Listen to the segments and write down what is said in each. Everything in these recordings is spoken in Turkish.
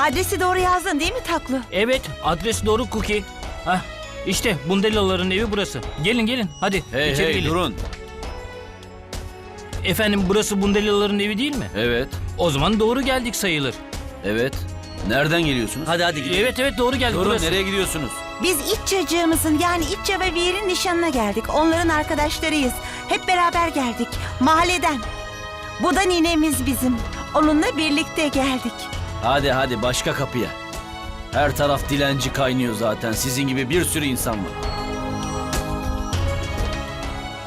Adresi doğru yazdın değil mi Taklu? Evet adres doğru Cookie. Hah işte Bundelaların evi burası. Gelin gelin hadi Hey içeri hey gelin. durun. Efendim burası Bundelaların evi değil mi? Evet. O zaman doğru geldik sayılır. Evet. Nereden geliyorsunuz? Hadi hadi gidelim. Evet evet doğru geldik Durun burası. nereye gidiyorsunuz? Biz iç çocuğumuzun yani İtça ve Vir'in nişanına geldik. Onların arkadaşlarıyız. Hep beraber geldik. Mahalleden. Bu da ninemiz bizim. Onunla birlikte geldik. Hadi hadi başka kapıya. Her taraf dilenci kaynıyor zaten. Sizin gibi bir sürü insan var.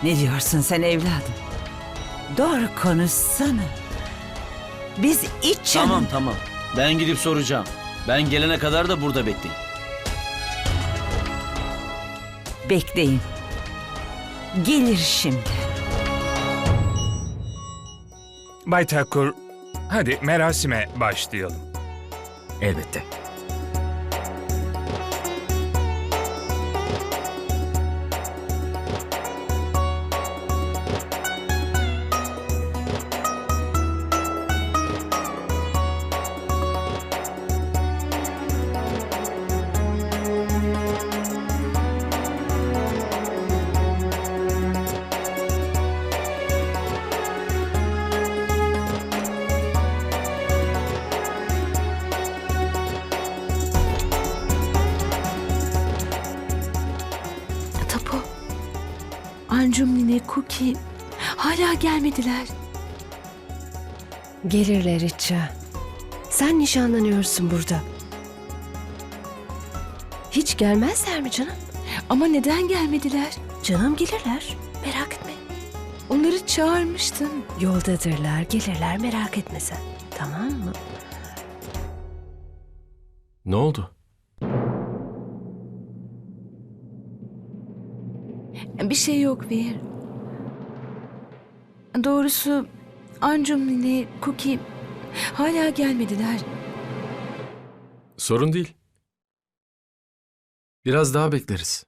Ne diyorsun sen evladım? Doğru konuşsana. Biz iç Tamam tamam. Ben gidip soracağım. Ben gelene kadar da burada bekleyin. Bekleyin. Gelir şimdi. Bay Takur, hadi merasime başlayalım. Elbette. Cookie hala gelmediler. Gelirler İtça. Sen nişanlanıyorsun burada. Hiç gelmezler mi canım? Ama neden gelmediler? Canım gelirler. Merak etme. Onları çağırmıştım. Yoldadırlar, gelirler merak etme sen. Tamam mı? Ne oldu? Bir şey yok Vir. Doğrusu Ancum Nine, Cookie hala gelmediler. Sorun değil. Biraz daha bekleriz.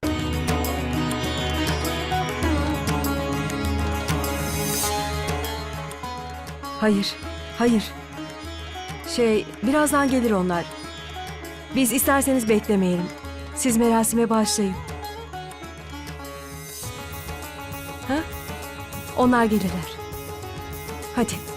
Hayır, hayır. Şey, birazdan gelir onlar. Biz isterseniz beklemeyelim. Siz merasime başlayın. Ha? Onlar gelirler. Hadi.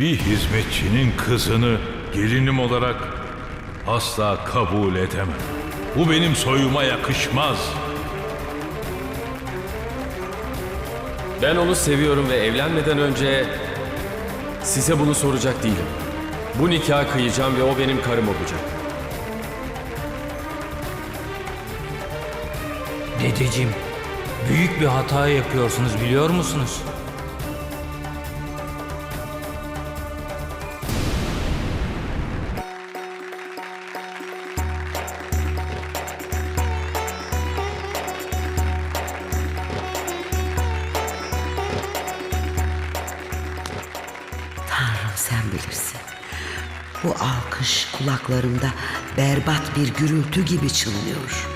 Bir hizmetçinin kızını gelinim olarak asla kabul edemem. Bu benim soyuma yakışmaz. Ben onu seviyorum ve evlenmeden önce size bunu soracak değilim. Bu nikahı kıyacağım ve o benim karım olacak. Dedeciğim büyük bir hata yapıyorsunuz biliyor musunuz? Bu alkış kulaklarımda berbat bir gürültü gibi çınlıyor.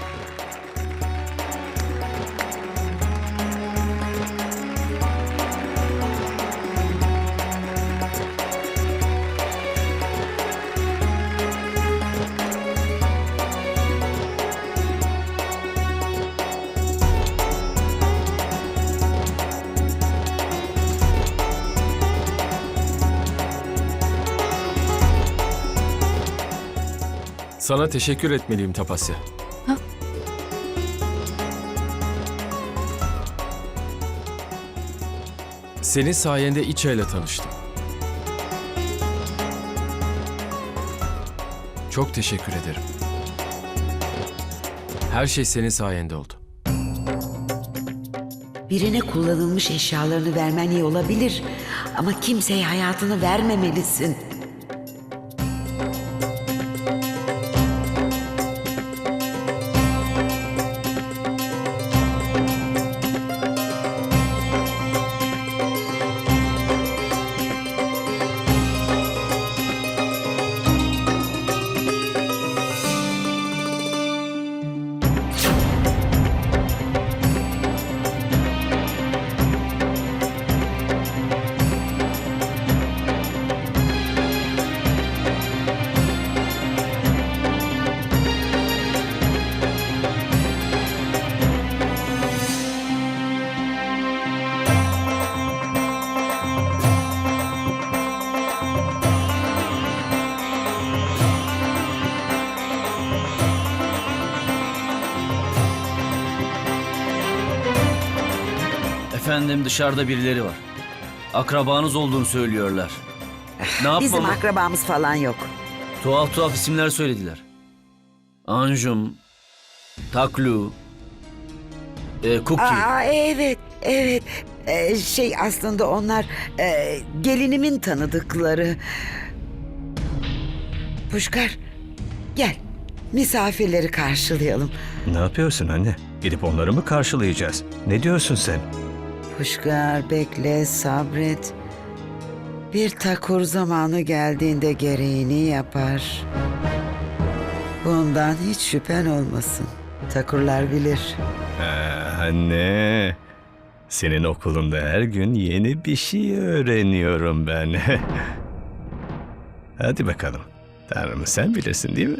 Sana teşekkür etmeliyim Tapasya. Senin sayende İça ile tanıştım. Çok teşekkür ederim. Her şey senin sayende oldu. Birine kullanılmış eşyalarını vermen iyi olabilir. Ama kimseye hayatını vermemelisin. Efendim dışarıda birileri var. Akrabanız olduğunu söylüyorlar. Ne yapmalı? Bizim akrabamız falan yok. Tuhaf tuhaf isimler söylediler. Anjum, Taklu, e, Cookie. Aa evet, evet. Ee, şey aslında onlar e, gelinimin tanıdıkları. Puşkar, gel. Misafirleri karşılayalım. Ne yapıyorsun anne? Gidip onları mı karşılayacağız? Ne diyorsun sen? Puşkar, bekle, sabret. Bir takur zamanı geldiğinde gereğini yapar. Bundan hiç şüphen olmasın. Takurlar bilir. Aa, anne. Senin okulunda her gün yeni bir şey öğreniyorum ben. Hadi bakalım. Tanrım sen bilirsin değil mi?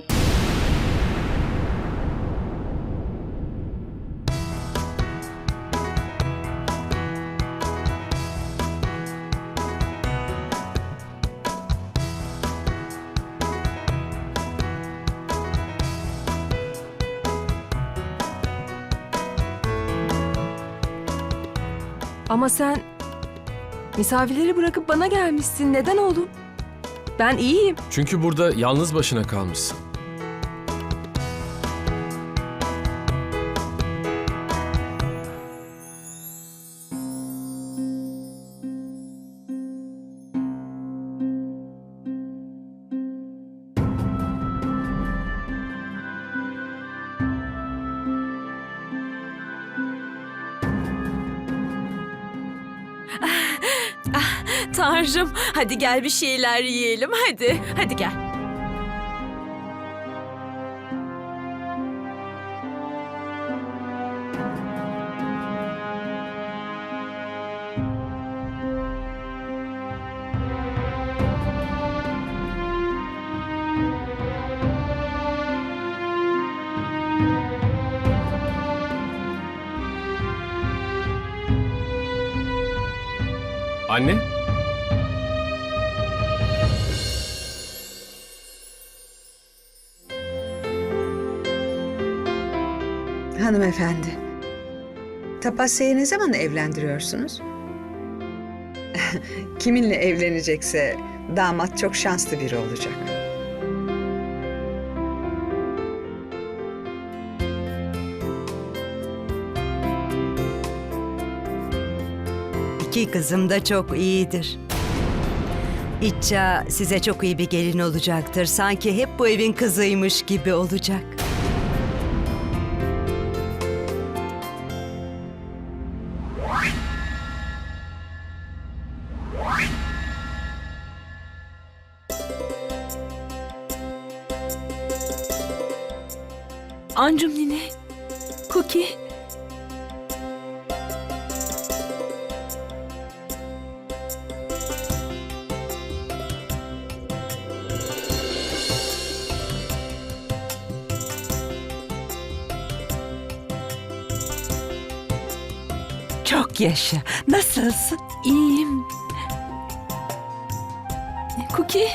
Sen misafirleri bırakıp bana gelmişsin. Neden oğlum? Ben iyiyim. Çünkü burada yalnız başına kalmışsın. Hadi gel bir şeyler yiyelim hadi. Hadi gel. Anne? Hanımefendi. Tapasya'yı ne zaman evlendiriyorsunuz? Kiminle evlenecekse damat çok şanslı biri olacak. İki kızım da çok iyidir. İtça size çok iyi bir gelin olacaktır. Sanki hep bu evin kızıymış gibi olacak. Çok yaşa. Nasılsın? İyiyim. Cookie.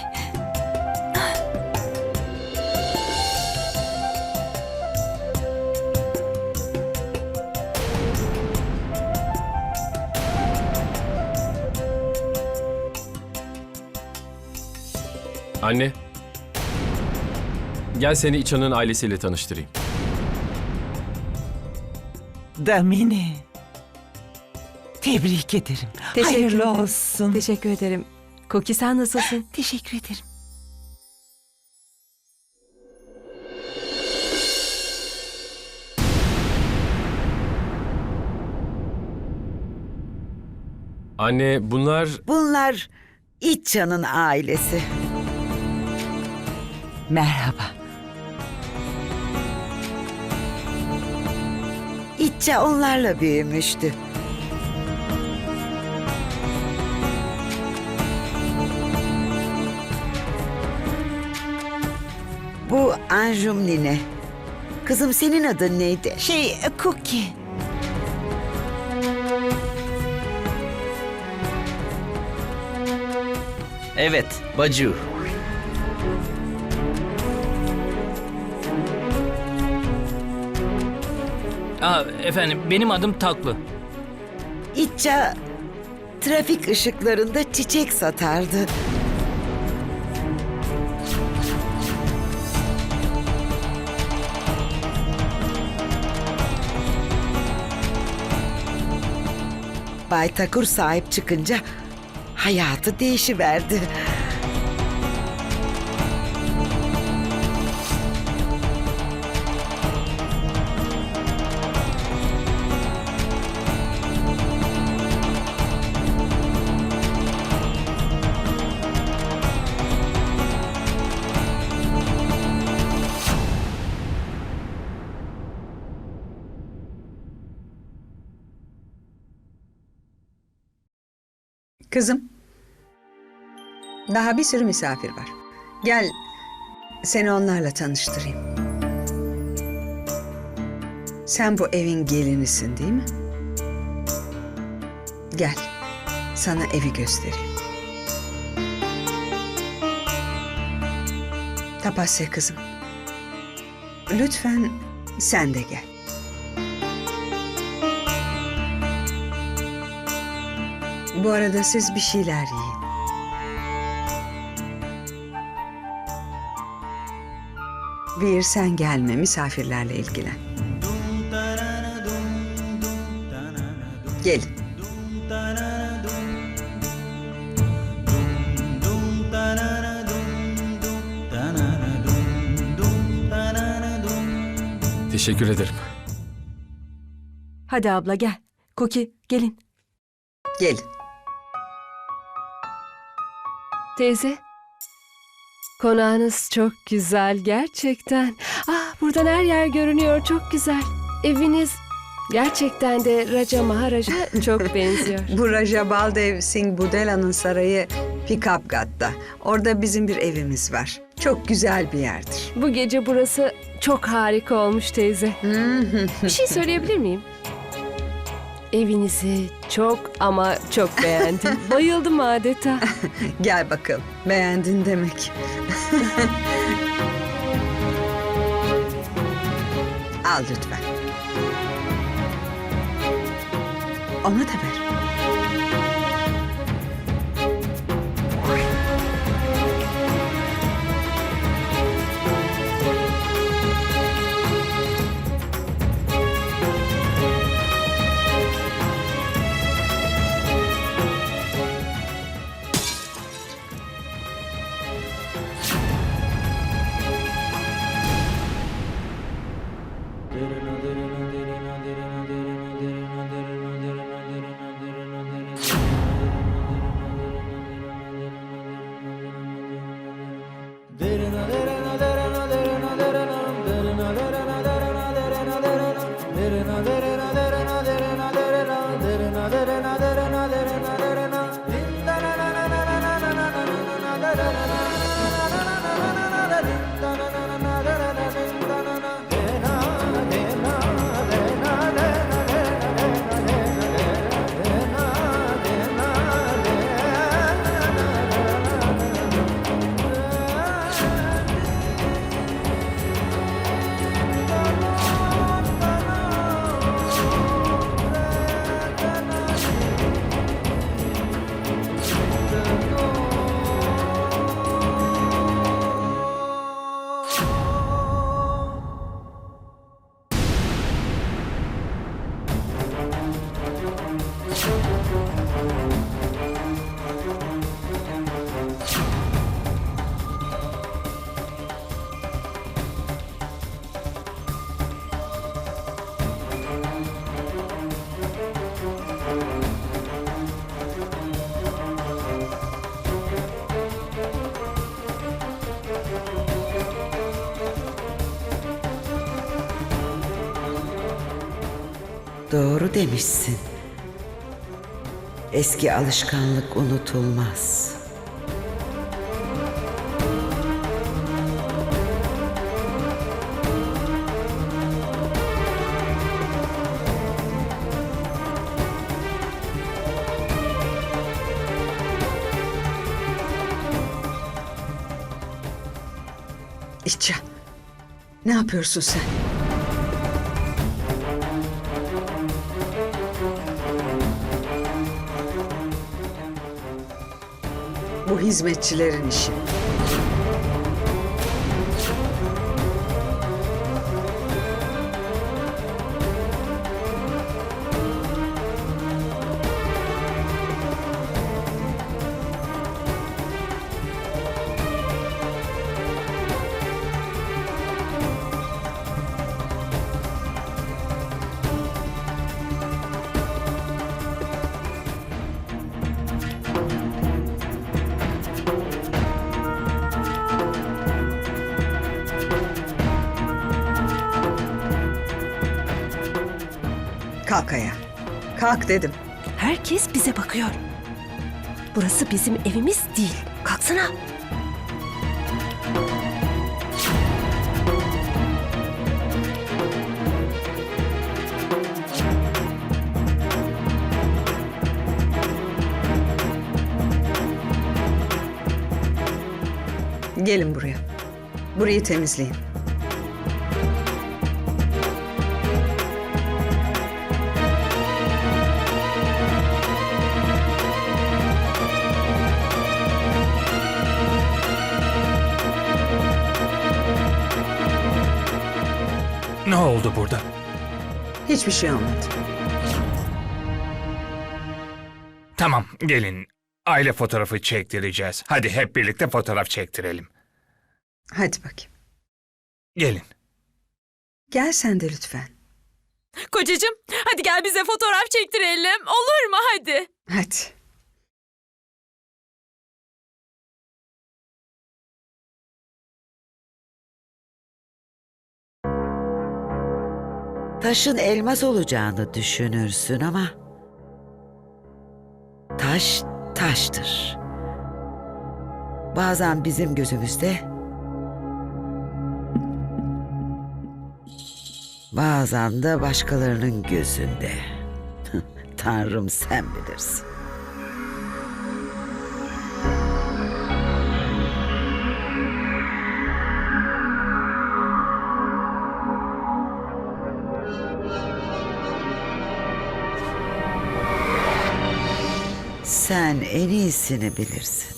Anne. Gel seni İçan'ın ailesiyle tanıştırayım. Damine. Tebrik ederim. Teşekkür Hayırlı ederim. olsun. Teşekkür ederim. Cookie sen nasılsın? Teşekkür ederim. Anne bunlar Bunlar İtça'nın ailesi. Merhaba. İtça onlarla büyümüştü. Bu Anjum Nine. Kızım senin adın neydi? Şey, Cookie. Evet, Bacı. Aa, efendim benim adım Taklı. İtça trafik ışıklarında çiçek satardı. Bay Takur sahip çıkınca hayatı değişiverdi. Kızım. Daha bir sürü misafir var. Gel seni onlarla tanıştırayım. Sen bu evin gelinisin değil mi? Gel. Sana evi göstereyim. Tapasya kızım. Lütfen sen de gel. Bu arada siz bir şeyler yiyin. Bir sen gelme misafirlerle ilgilen. Gelin. teşekkür ederim. Hadi abla gel. Cookie gelin. Gelin. Teyze. Konağınız çok güzel gerçekten. Ah buradan her yer görünüyor çok güzel. Eviniz gerçekten de Raja Maharaja çok benziyor. Bu Raja Baldev Singh Budela'nın sarayı Pikapgat'ta. Orada bizim bir evimiz var. Çok güzel bir yerdir. Bu gece burası çok harika olmuş teyze. Bir şey söyleyebilir miyim? Evinizi çok ama çok beğendim. Bayıldım adeta. Gel bakalım. Beğendin demek. Al lütfen. Ona da ver. Demişsin. Eski alışkanlık unutulmaz. İtça. Ne yapıyorsun sen? Hizmetçilerin işi. Kalk dedim. Herkes bize bakıyor. Burası bizim evimiz değil. Kalksana. Gelin buraya. Burayı temizleyin. Oldu burada? Hiçbir şey olmadı. Tamam gelin. Aile fotoğrafı çektireceğiz. Hadi hep birlikte fotoğraf çektirelim. Hadi bakayım. Gelin. Gel sen de lütfen. Kocacığım hadi gel bize fotoğraf çektirelim. Olur mu hadi? Hadi. Taşın elmas olacağını düşünürsün ama taş taştır. Bazen bizim gözümüzde bazen de başkalarının gözünde. Tanrım sen bilirsin. Sen en iyisini bilirsin.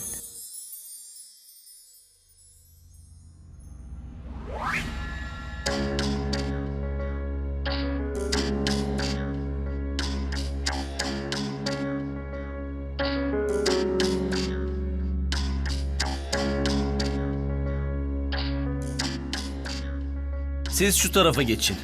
Siz şu tarafa geçin.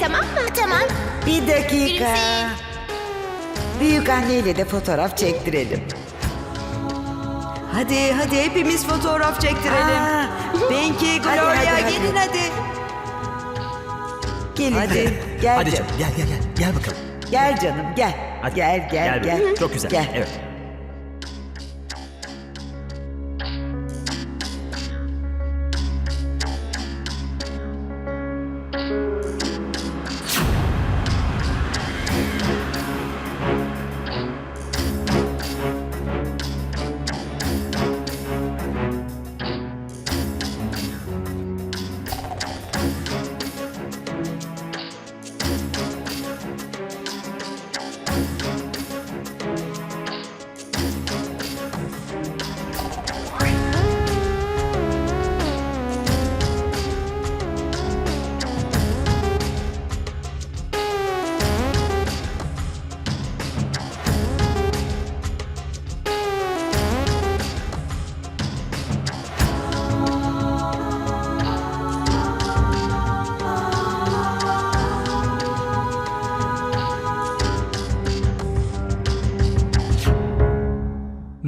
Tamam mı? Tamam. Bir dakika. Gülümseyin. Büyük anneyle de fotoğraf çektirelim. Hadi hadi hepimiz fotoğraf çektirelim. Aa, Pinky, Hadi, Gloria hadi, hadi. gelin hadi. gelin. Hadi. Gel Hadi canım. canım gel gel gel. Gel bakalım. Gel canım gel. Gel gel gel. Çok güzel. Gel. Evet.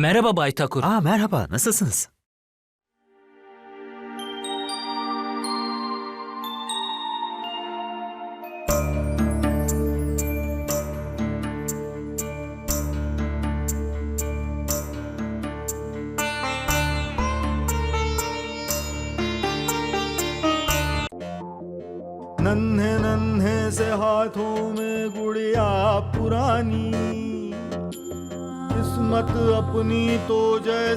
Merhaba Bay Takur. Aa merhaba, nasılsınız? तो जय